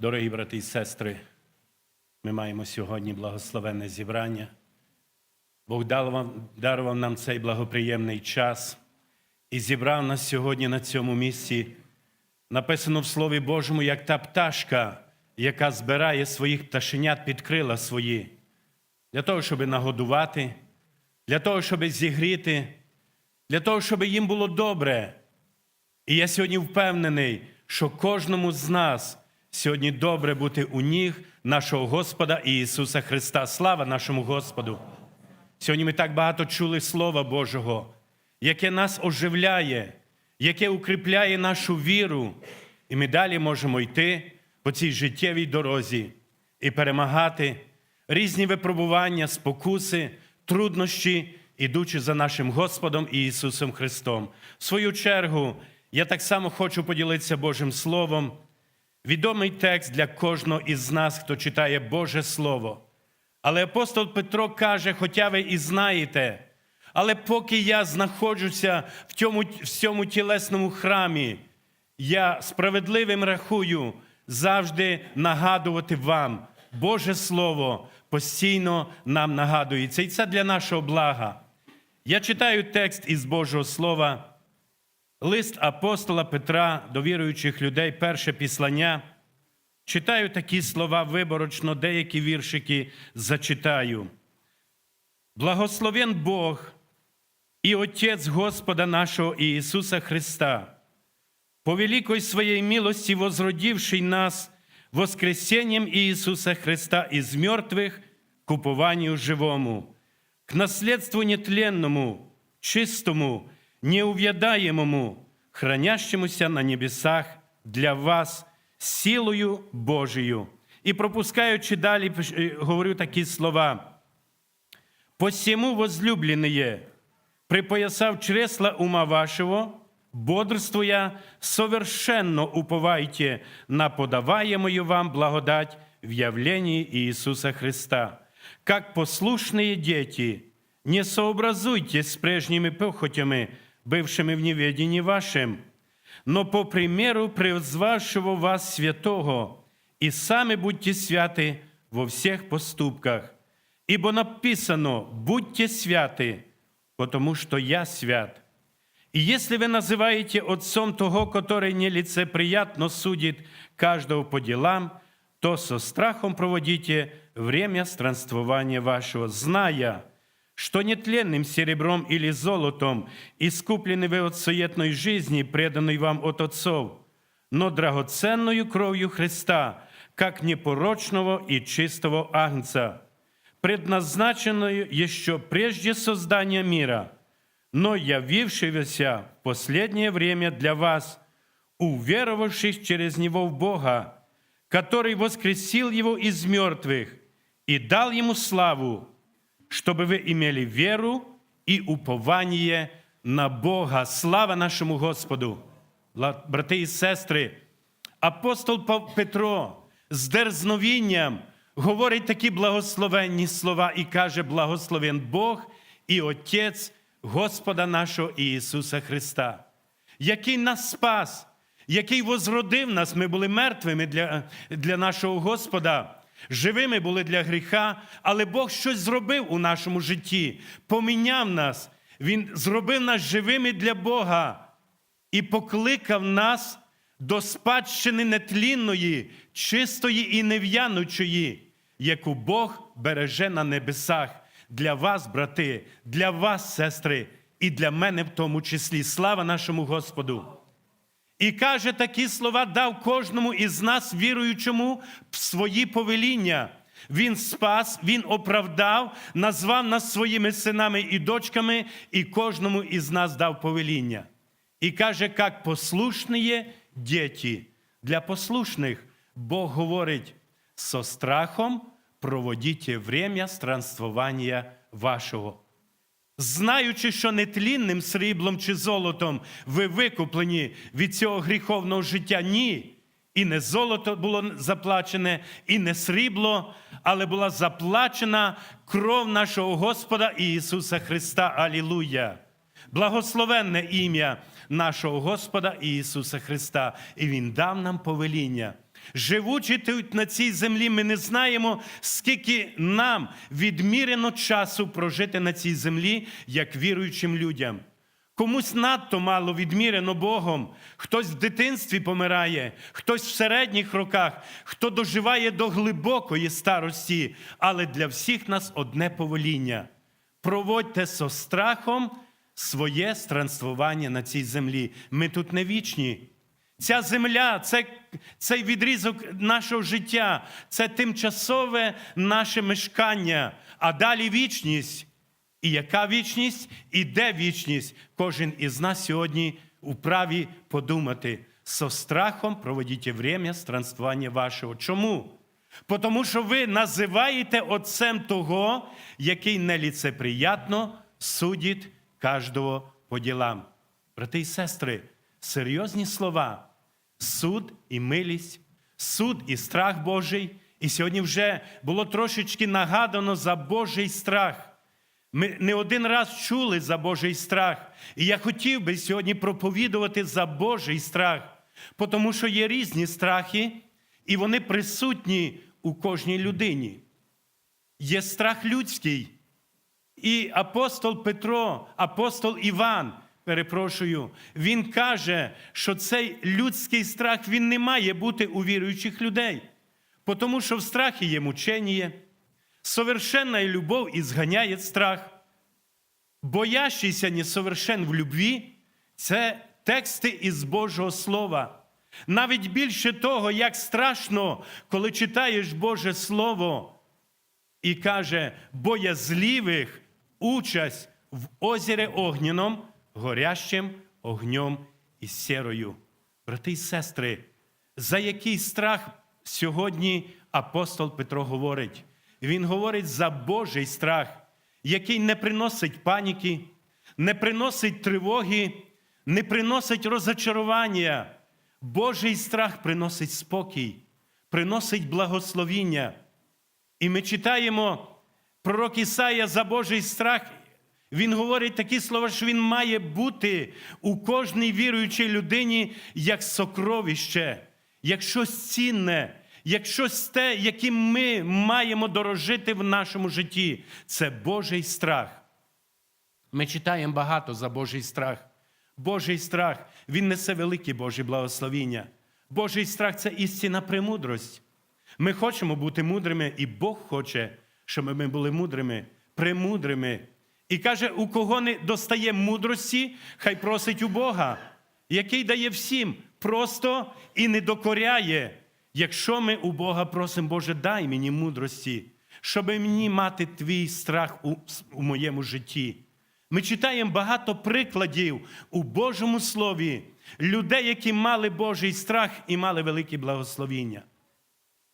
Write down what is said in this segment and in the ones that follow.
Дорогі брати і сестри, ми маємо сьогодні благословенне зібрання. Бог дарував, нам цей благоприємний час і зібрав нас сьогодні на цьому місці. Написано в Слові Божому, як та пташка, яка збирає своїх пташенят під крила свої, для того, щоб нагодувати, для того, щоб зігріти, для того, щоб їм було добре. І я сьогодні впевнений, що кожному з нас сьогодні добре бути у ніг нашого Господа Ісуса Христа. Слава нашому Господу! Сьогодні ми так багато чули Слова Божого, яке нас оживляє, яке укріпляє нашу віру, і ми далі можемо йти по цій життєвій дорозі і перемагати різні випробування, спокуси, труднощі, ідучи за нашим Господом Ісусом Христом. В свою чергу, я так само хочу поділитися Божим Словом. Відомий текст для кожного із нас, хто читає Боже Слово. Але апостол Петро каже, хоча ви і знаєте, але поки я знаходжуся в цьому, в цьому тілесному храмі, я справедливим рахую завжди нагадувати вам. Боже Слово постійно нам нагадується. І це для нашого блага. Я читаю текст із Божого Слова, лист апостола Петра до віруючих людей, перше післання. Читаю такі слова виборочно, деякі віршики зачитаю. Благословен Бог і Отець Господа нашого Ісуса Христа, по великой Своей милости возродивший нас воскресением Иисуса Христа из мертвых к живому, к наследству нетленному, чистому, неувядаемому, хранящемуся на небесах для вас силою Божию. І пропускаючи далі, е, говорю такі слова. Посему, возлюбленные, припоясав чресла ума вашего, бодрствуя, совершенно уповайте на подаваемую вам благодать в явлении Иисуса Христа. Как послушные дети, не сообразуйтесь с прежними похотями, бывшими в неведении вашем, но по примеру превзвавшего вас святого, и сами будьте святы во всех поступках. Ибо написано, будьте святы, потому что я свят. И если вы называете отцом того, который нелицеприятно судит каждого по делам, то со страхом проводите время странствования вашего, зная, что нетленным серебром или золотом искуплены вы от суетной жизни, преданной вам от отцов, но драгоценную кровью Христа, как непорочного и чистого агнца, предназначенную еще прежде создания мира, но явившегося в последнее время для вас, уверовавших через Него в Бога, который воскресил Его из мертвых и дал Ему славу, чтобы вы имели веру и упование на Бога. Слава нашому Господу! Брати і сестри, апостол Петро з дерзновінням говорить такі благословенні слова і каже: благословен Бог і Отець Господа нашого Ісуса Христа, який нас спас, який возродив нас. Ми були мертвими для, для нашого Господа. Живими були для гріха, але Бог щось зробив у нашому житті, поміняв нас. Він зробив нас живими для Бога і покликав нас до спадщини нетлінної, чистої і нев'янучої, яку Бог береже на небесах для вас, брати, для вас, сестри, і для мене в тому числі. Слава нашому Господу! І каже, такі слова дав кожному із нас, віруючому, в свої повеління. Він спас, він оправдав, назвав нас своїми синами і дочками, і кожному із нас дав повеління. І каже, як послушні діти. Для послушних Бог говорить, со страхом проводіть время странствування вашого знаючи, що нетлінним сріблом чи золотом ви викуплені від цього гріховного життя, ні. І не золото було заплачене, і не срібло, але була заплачена кров нашого Господа Ісуса Христа. Алілуя! Благословенне ім'я нашого Господа Ісуса Христа, і Він дав нам повеління. Живучи тут на цій землі, ми не знаємо, скільки нам відмірено часу прожити на цій землі, як віруючим людям. Комусь надто мало відмірено Богом, хтось в дитинстві помирає, хтось в середніх роках, хто доживає до глибокої старості, але для всіх нас одне повеління. Проводьте со страхом своє странствування на цій землі. Ми тут не вічні. Ця земля, це, цей відрізок нашого життя, це тимчасове наше мешкання, а далі вічність. І яка вічність, і де вічність? Кожен із нас сьогодні вправі подумати. Со страхом проводіть время странствування вашого. Чому? Тому що ви називаєте отцем того, який неліцеприятно судить кожного по ділам. Брати і сестри, серйозні слова. Суд і милість, суд і страх Божий. І сьогодні вже було трошечки нагадано за Божий страх. Ми не один раз чули за Божий страх. І я хотів би сьогодні проповідувати за Божий страх, тому що є різні страхи, і вони присутні у кожній людині. Є страх людський. І апостол Петро, апостол Іван, перепрошую, він каже, що цей людський страх він не має бути у віруючих людей, тому що в страхі є мучення, совершенна любов ізганяє страх. Боящийся несовершен в любві це тексти із Божого Слова. Навіть більше того, як страшно, коли читаєш Боже Слово і каже, боязливих участь в озері огняном, горящим огнем і сірою. Брати і сестри, за який страх сьогодні апостол Петро говорить? Він говорить за Божий страх, який не приносить паніки, не приносить тривоги, не приносить розочарування. Божий страх приносить спокій, приносить благословіння. І ми читаємо пророк Ісая за Божий страх. Він говорить такі слова, що він має бути у кожній віруючій людині як сокровище, як щось цінне, як щось те, яким ми маємо дорожити в нашому житті. Це Божий страх. Ми читаємо багато за Божий страх. Божий страх, він несе велике Боже благословіння. Божий страх це істинна премудрость. Ми хочемо бути мудрими, і Бог хоче, щоб ми були мудрими, премудрими. І каже, у кого не достає мудрості, хай просить у Бога, який дає всім просто і не докоряє. Якщо ми у Бога просимо, Боже, дай мені мудрості, щоб мені мати твій страх у, у моєму житті. Ми читаємо багато прикладів у Божому Слові людей, які мали Божий страх і мали велике благословіння.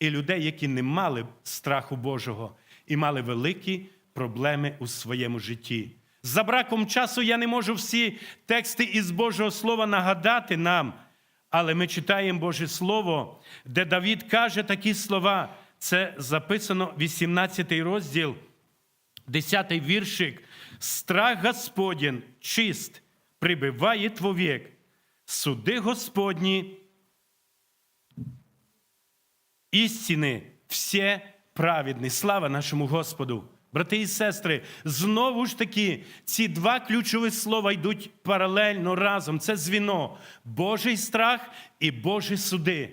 І людей, які не мали страху Божого і мали великі проблеми у своєму житті. За браком часу я не можу всі тексти із Божого Слова нагадати нам, але ми читаємо Боже Слово, де Давід каже такі слова. Це записано 18 розділ, 10 віршик. Страх Господень чист, прибиває твовік, суди Господні, істини все праведні. Слава нашому Господу. Брати і сестри, знову ж таки, ці два ключові слова йдуть паралельно разом. Це звіно Божий страх і Божі суди.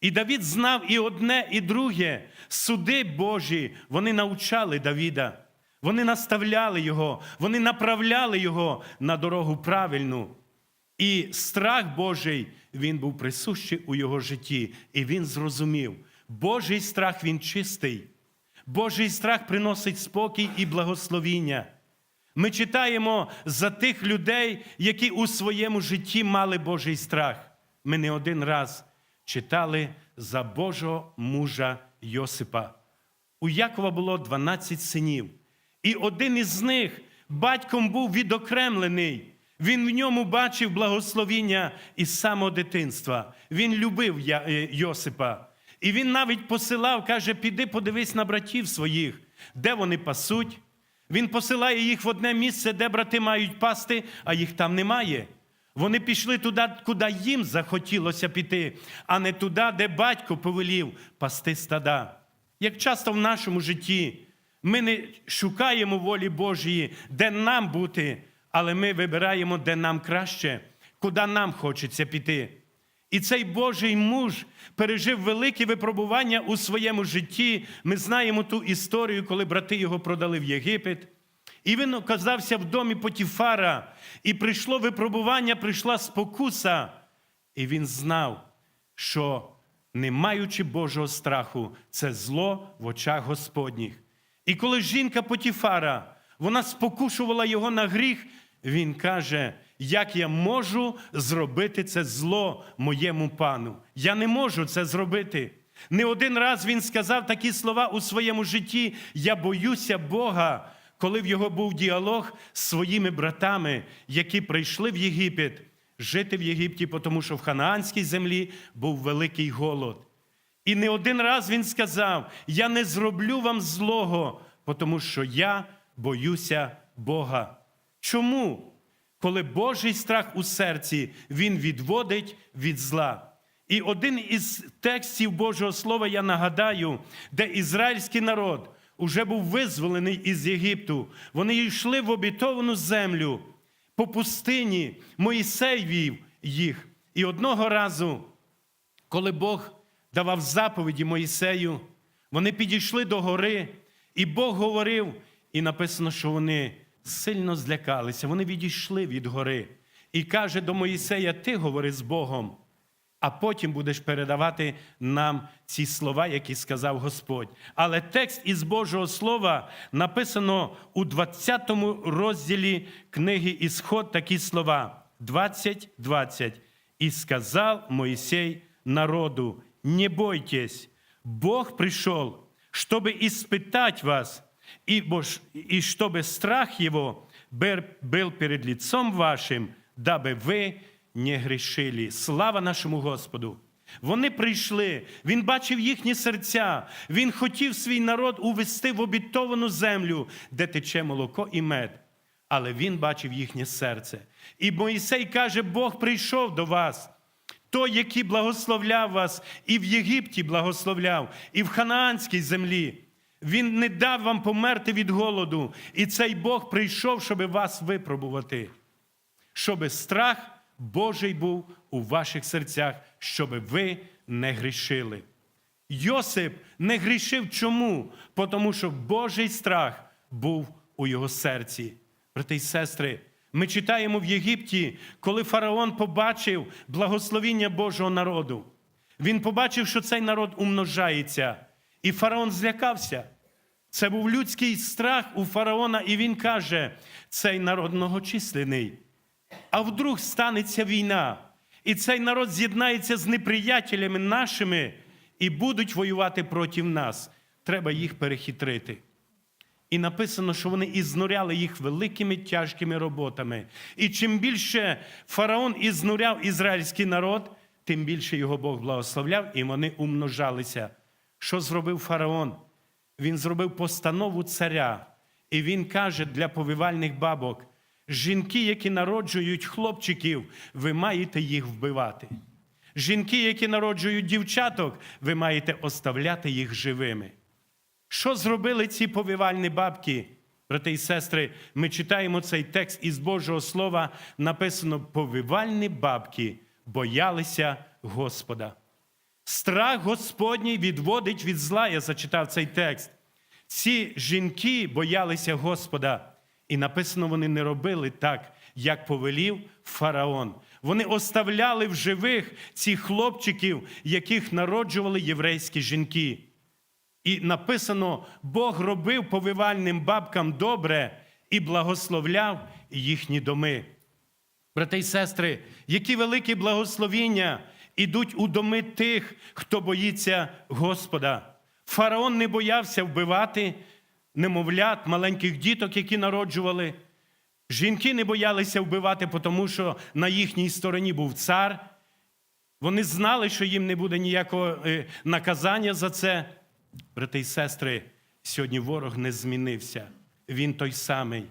І Давід знав і одне, і друге. Суди Божі, вони навчали Давіда. Вони наставляли його, вони направляли його на дорогу правильну. І страх Божий він був присущий у його житті, і він зрозумів, Божий страх він чистий, Божий страх приносить спокій і благословіння. Ми читаємо за тих людей, які у своєму житті мали Божий страх. Ми не один раз читали за Божого мужа Йосипа. У Якова було 12 синів. І один із них батьком був відокремлений. Він в ньому бачив благословіння із самого дитинства. Він любив Йосипа. І він навіть посилав, каже: піди подивись на братів своїх, де вони пасуть. Він посилає їх в одне місце, де брати мають пасти, а їх там немає. Вони пішли туди, куди їм захотілося піти, а не туди, де батько повелів пасти стада. Як часто в нашому житті ми не шукаємо волі Божої, де нам бути, але ми вибираємо, де нам краще, куди нам хочеться піти. І цей Божий муж пережив великі випробування у своєму житті. Ми знаємо ту історію, коли брати його продали в Єгипет. І він оказався в домі Потіфара, і прийшло випробування, прийшла спокуса. І він знав, що не маючи Божого страху, це зло в очах Господніх. І коли жінка Потіфара, вона спокушувала його на гріх, він каже: як я можу зробити це зло моєму пану? Я не можу це зробити. Не один раз він сказав такі слова у своєму житті: Я боюся Бога, коли в його був діалог з своїми братами, які прийшли в Єгипет, жити в Єгипті, тому що в ханаанській землі був великий голод. І не один раз він сказав: Я не зроблю вам злого, тому що я боюся Бога. Чому? Коли Божий страх у серці, він відводить від зла. І один із текстів Божого Слова я нагадаю, де ізраїльський народ уже був визволений із Єгипту. Вони йшли в обітовану землю по пустині. Моїсей вів їх. І одного разу, коли Бог давав заповіді Моїсею, вони підійшли до гори, і Бог говорив, і написано, що вони сильно злякалися, вони відійшли від гори. І каже до Моїсея: Ти говори з Богом, а потім будеш передавати нам ці слова, які сказав Господь. Але текст із Божого Слова написано у 20 розділі книги Ісход такі слова: 20, 20. І сказав Моїсей народу: Не бойтесь, Бог пришел, чтобы испытать вас, и, бож- и чтобы страх Его бер- был перед лицом вашим, дабы ви не грішили. Слава нашому Господу! Вони прийшли, він бачив їхні серця, він хотів свій народ увести в обітовану землю, де тече молоко і мед. Але він бачив їхнє серце. І Моїсей каже: Бог прийшов до вас. Той, який благословляв вас і в Єгипті благословляв, і в Ханаанській землі. Він не дав вам померти від голоду. І цей Бог прийшов, щоб вас випробувати, щоб страх Божий був у ваших серцях, щоб ви не грішили. Йосип не грішив чому? Тому що Божий страх був у його серці. Брати і сестри, ми читаємо в Єгипті, коли фараон побачив благословіння Божого народу. Він побачив, що цей народ умножається, і фараон злякався. Це був людський страх у фараона, і він каже: цей народ многочисленний. А вдруг станеться війна, і цей народ з'єднається з неприятелями нашими і будуть воювати проти нас. Треба їх перехитрити. І написано, що вони ізнуряли їх великими тяжкими роботами. І чим більше фараон ізнуряв ізраїльський народ, тим більше його Бог благословляв, і вони умножалися. Що зробив фараон? Він зробив постанову царя, і він каже для повивальних бабок: жінки, які народжують хлопчиків, ви маєте їх вбивати. Жінки, які народжують дівчаток, ви маєте оставляти їх живими. Що зробили ці повивальні бабки? Брати і сестри, ми читаємо цей текст із Божого Слова, написано: повивальні бабки боялися Господа. Страх Господній відводить від зла. Я зачитав цей текст. Ці жінки боялися Господа, і написано, вони не робили так, як повелів фараон. Вони оставляли в живих цих хлопчиків, яких народжували єврейські жінки. І написано, Бог робив повивальним бабкам добре і благословляв їхні доми. Брати і сестри, які великі благословіння ідуть у доми тих, хто боїться Господа. Фараон не боявся вбивати немовлят, маленьких діток, які народжували. Жінки не боялися вбивати, тому що на їхній стороні був цар. Вони знали, що їм не буде ніякого е, наказання за це. Брати і сестри, сьогодні ворог не змінився. Він той самий.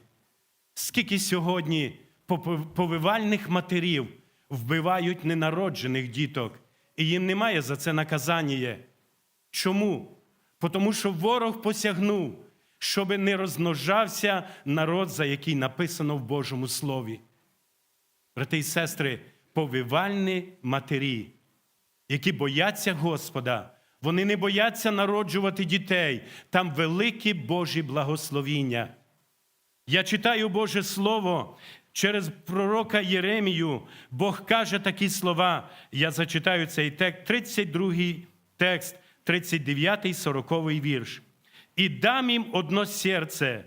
Скільки сьогодні повивальних матерів вбивають ненароджених діток, і їм немає за це наказання. Чому? Тому що ворог посягнув, щоб не розмножався народ, за який написано в Божому Слові. Брати і сестри, повивальні матері, які бояться Господа, вони не бояться народжувати дітей, там великі Божі благословіння. Я читаю Боже Слово через пророка Єремію. Бог каже такі слова. Я зачитаю цей текст, 32 текст, 39, 40 вірш. «І дам им одно серце,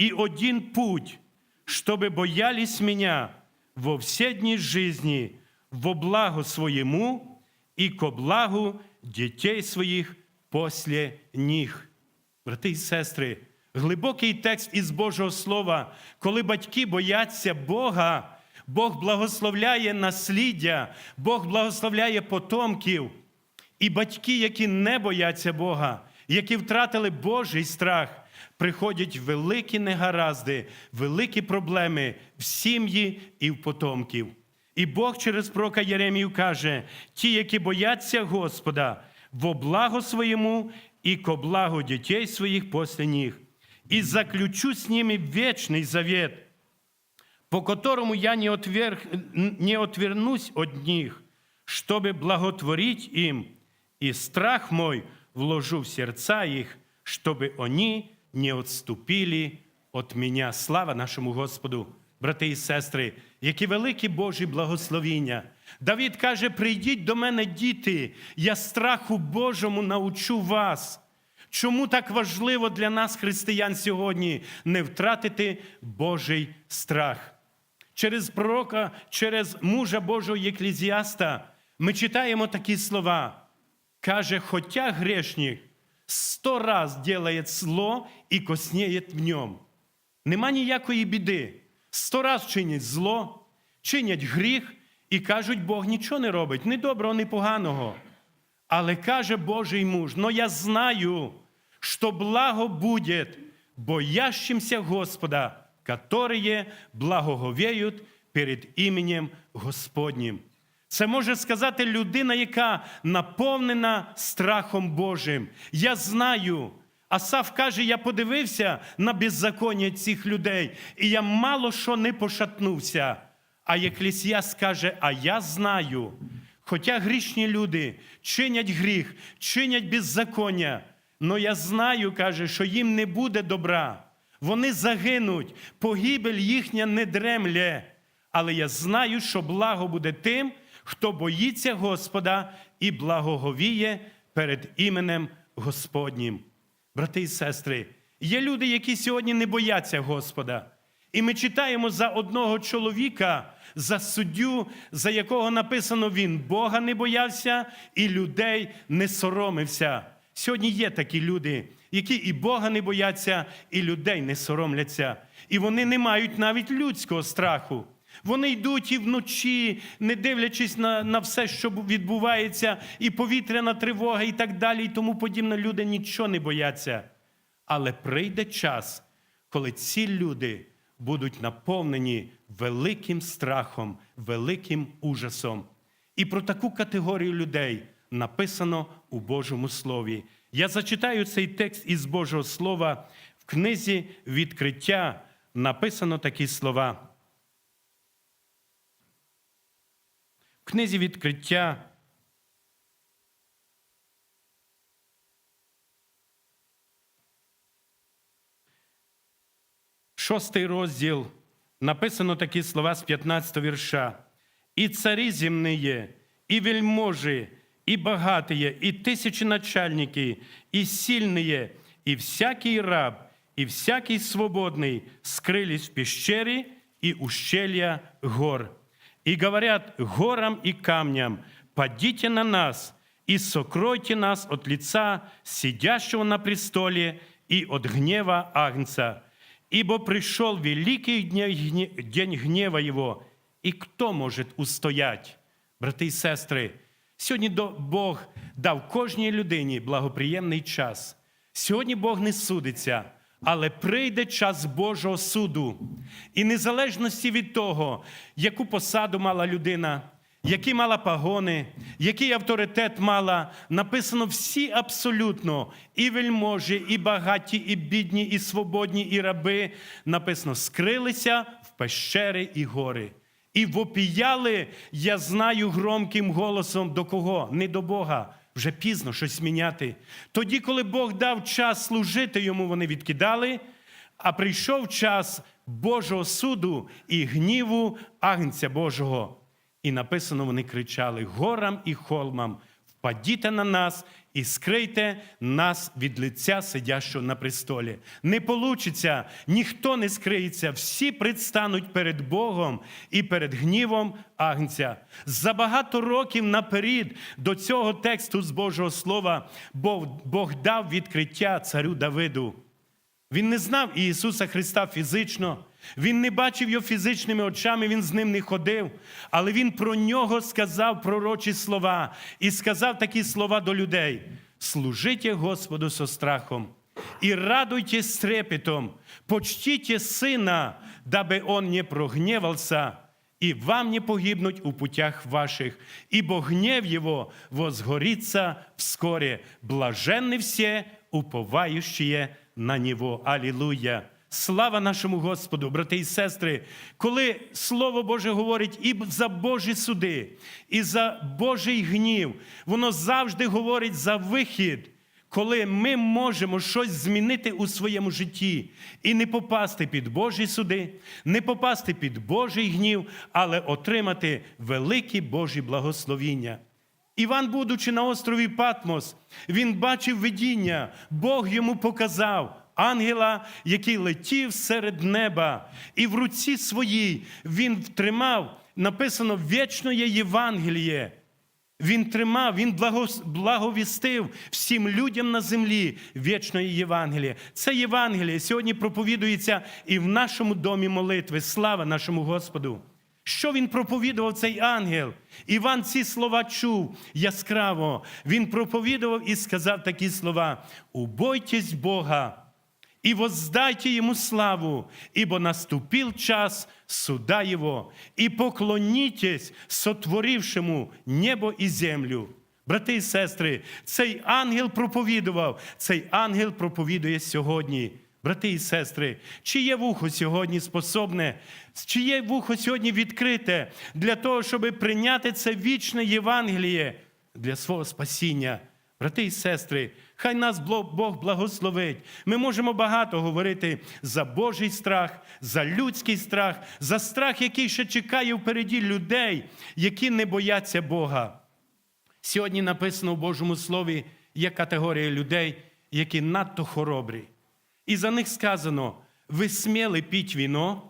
и один путь, чтобы боялись меня во все дни жизни, во благо своему и ко благу дітей своїх після них. Брати і сестри, глибокий текст із Божого Слова, коли батьки бояться Бога, Бог благословляє насліддя, Бог благословляє потомків. І батьки, які не бояться Бога, які втратили Божий страх, приходять великі негаразди, великі проблеми в сім'ї і в потомків. І Бог через пророка Єремію каже: ті, які бояться Господа, во благо своєму і ко благо дітей своїх після них, і заключу з ними вічний завет, по которому я не, отверг, не отвернусь от них, чтобы благотворить им, и страх мой вложу в сердца их, чтобы они не отступили от меня. Слава нашому Господу! брати і сестри, які великі Божі благословіння. Давід каже: прийдіть до мене, діти, я страху Божому научу вас. Чому так важливо для нас, християн, сьогодні, не втратити Божий страх? Через пророка, через мужа Божого Єклізіаста ми читаємо такі слова. Каже, хотя грешник сто раз делает зло і коснеет в ньому. Нема ніякої біди сто раз чинять зло, чинять гріх і кажуть, Бог нічого не робить, ні доброго, ні поганого. Але каже Божий муж: но я знаю, що благо буде боящимся Господа, которые благоговеють перед іменем Господнім. Це може сказати людина, яка наповнена страхом Божим. Я знаю. Асав каже: я подивився на беззаконня цих людей, і я мало що не пошатнувся. А Єклісіас каже: А я знаю. Хоча грішні люди чинять гріх, чинять беззаконня, але я знаю, каже, що їм не буде добра. Вони загинуть, погибель їхня не дремле. Але я знаю, що благо буде тим, хто боїться Господа і благоговіє перед іменем Господнім брати і сестри, є люди, які сьогодні не бояться Господа. І ми читаємо за одного чоловіка, за суддю, за якого написано він Бога не боявся і людей не соромився. Сьогодні є такі люди, які і Бога не бояться, і людей не соромляться. І вони не мають навіть людського страху. Вони йдуть і вночі, не дивлячись на на все, що відбувається, і повітряна тривога, і так далі, і тому подібне. Люди нічого не бояться. Але прийде час, коли ці люди будуть наповнені великим страхом, великим ужасом. І про таку категорію людей написано у Божому Слові. Я зачитаю цей текст із Божого Слова в книзі відкриття написано такі слова. В книзі відкриття. Шостий розділ написано такі слова з 15 вірша. І царі земные, і вельможи, і богатые, і тисяченачальники, і сильные, і всякий раб, і всякий свободний скрились в пещере і ущелья гор и говорят горам и камням, «Падите на нас и сокройте нас от лица сидящего на престоле и от гнева Агнца, ибо пришел великий день гнева Его, и кто может устоять?» Брати і сестри, сьогодні Бог дав кожній людині благоприємний час. Сьогодні Бог не судиться, але прийде час Божого суду. І незалежності від того, яку посаду мала людина, які мала пагони, який авторитет мала, написано всі абсолютно, і вельможі, і багаті, і бідні, і свободні, і раби. Написано, скрилися в пещери і гори. І вопіяли, я знаю, громким голосом до кого? Не до Бога. Вже пізно щось міняти. Тоді, коли Бог дав час служити йому, вони відкидали, а прийшов час Божого суду і гніву Агнця Божого. І написано, вони кричали горам і холмам: впадіте на нас і скрийте нас від лиця сидящого на престолі. Не получиться, ніхто не скриється, всі предстануть перед Богом і перед гнівом Агнця. За багато років наперед до цього тексту з Божого Слова Бог, дав відкриття царю Давиду. Він не знав Ісуса Христа фізично, він не бачив його фізичними очами, він з ним не ходив, але він про нього сказав пророчі слова і сказав такі слова до людей: служите Господу со страхом і радуйтесь трепетом, почтите Сина, дабы Он не прогневался, и вам не погибнуть у путях ваших, ибо гнев Его возгорится вскоре. Блаженны все, уповающие на Него. Аллилуйя! Слава нашому Господу, брати і сестри, коли Слово Боже говорить і за Божі суди, і за Божий гнів, воно завжди говорить за вихід, коли ми можемо щось змінити у своєму житті і не попасти під Божі суди, не попасти під Божий гнів, але отримати великі Божі благословіння. Іван, будучи на острові Патмос, він бачив видіння, Бог йому показав ангела, який летів серед неба, і в руці своїй він втримав, написано вічне Євангеліє. Він тримав, він благовістив всім людям на землі вічної Євангелія. Це Євангеліє сьогодні проповідується і в нашому домі молитви. Слава нашому Господу! Що він проповідував цей ангел? Іван ці слова чув яскраво. Він проповідував і сказав такі слова: Убойтесь Бога и воздайте Ему славу, ибо наступил час суда Его, и поклонитесь сотворившему небо і землю. Брати і сестри, цей ангел проповідував, цей ангел проповідує сьогодні. Брати і сестри, чиє вухо сьогодні способне, чиє вухо сьогодні відкрите для того, щоб прийняти це вічне Євангеліє для свого спасіння. Брати і сестри, хай нас Бог благословить. Ми можемо багато говорити за Божий страх, за людський страх, за страх, який ще чекає впереді людей, які не бояться Бога. Сьогодні написано в Божому Слові є категорія людей, які надто хоробрі. І за них сказано: ви сміли піть віно,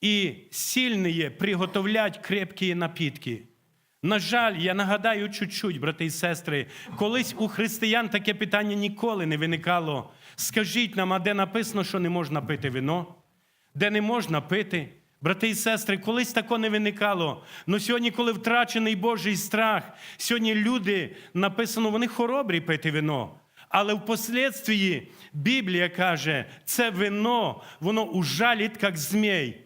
і сильні приготовлять крепкі напітки. На жаль, я нагадаю чуть-чуть, брати і сестри, колись у християн таке питання ніколи не виникало. Скажіть нам, а де написано, що не можна пити вино? Де не можна пити? Брати і сестри, колись тако не виникало. Но сьогодні, коли втрачений Божий страх, сьогодні люди написано, вони хоробрі пити вино. Але впоследствії Біблія каже, це вино, воно ужалить, як змій.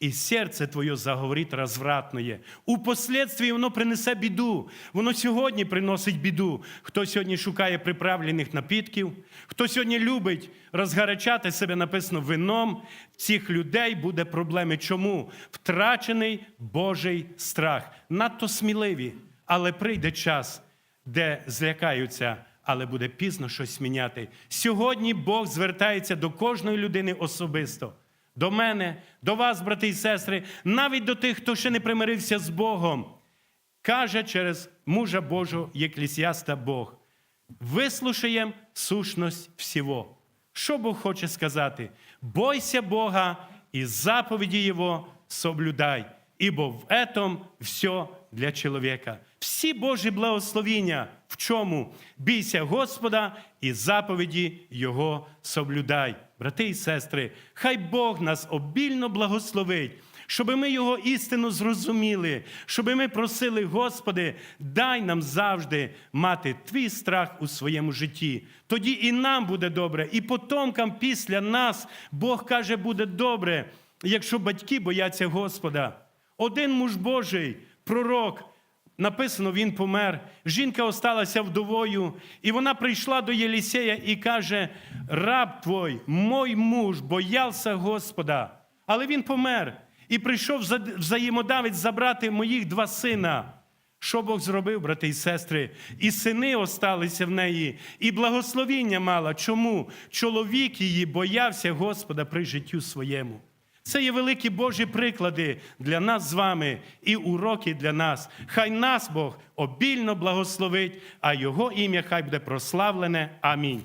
І серце твоє заговорить розвратне. Упоследствии воно принесе біду. Воно сьогодні приносить біду. Хто сьогодні шукає приправлених напітків, хто сьогодні любить розгарячати себе, написано вином, цих людей буде проблеми. Чому? Втрачений Божий страх. Надто сміливі, але прийде час, де злякаються. Але буде пізно щось міняти. Сьогодні Бог звертається до кожної людини особисто до мене, до вас, брати і сестри, навіть до тих, хто ще не примирився з Богом, каже через мужа Божого Єклісіаста Бог. Вислушаєм сущність всього. Що Бог хоче сказати? Бойся Бога і заповіді Його соблюдай, ибо в этом все для чоловіка. Всі Божі благословіння в чому? Бійся Господа і заповіді Його соблюдай. Брати і сестри, хай Бог нас обільно благословить, щоб ми Його істину зрозуміли, щоб ми просили, Господи, дай нам завжди мати твій страх у своєму житті. Тоді і нам буде добре, і потомкам після нас Бог каже, буде добре. якщо батьки бояться Господа. Один муж Божий, пророк, написано, він помер. Жінка осталася вдовою, і вона прийшла до Єлісея і каже: Раб твой, мой муж, боявся Господа, але він помер і прийшов вза- взаємодавець забрати моїх два сина. Що Бог зробив, брати і сестри? І сини осталися в неї, і благословіння мала. Чому? Чоловік її боявся Господа при життю своєму. Це є великі Божі приклади для нас з вами і уроки для нас. Хай нас Бог обільно благословить, а Його ім'я хай буде прославлене. Амінь.